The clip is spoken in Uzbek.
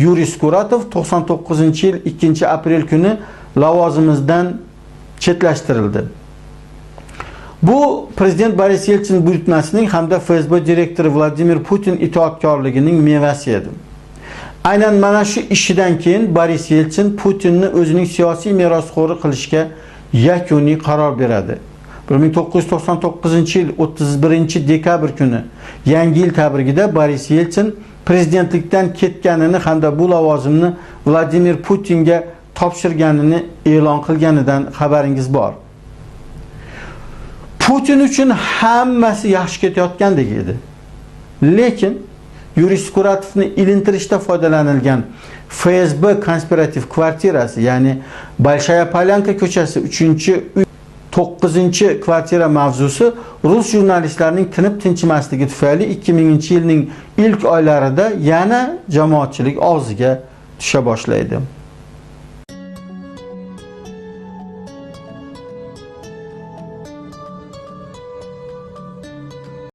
Yuriy Skuratov 99-yil 2 aprel kuni lavozimidan chetlashtirildi. Bu prezident Boris Yeltsin buyurtmasining hamda FSB direktori Vladimir Putin itoatkorligining mevasi edi. Aynan mana shu ishidan keyin Boris Yeltsin Putinni o'zining siyosiy merosxo'ri qilishga yakuniy qaror beradi. 1999-yil 31-dekabr kuni Yangi yil tabrigida Boris Yeltsin prezidentlikdan ketganini hamda bu lavozimni Vladimir Putinga topshirganini e'lon qilganidan xabaringiz bor. Putin uchun hammasi yaxshi ketayotgandek edi. Lekin Yuriy Skuratovni ilintirishda foydalanilgan FSB konspirativ kvartirasi, ya'ni Bolshaya Polyanka ko'chasi 3 9 kvartira mavzusi rus jurnalistlarining tinib tinchimasligi tufayli 2000-yilning ilk oylarida yana jamoatchilik og'ziga tusha boshlaydi.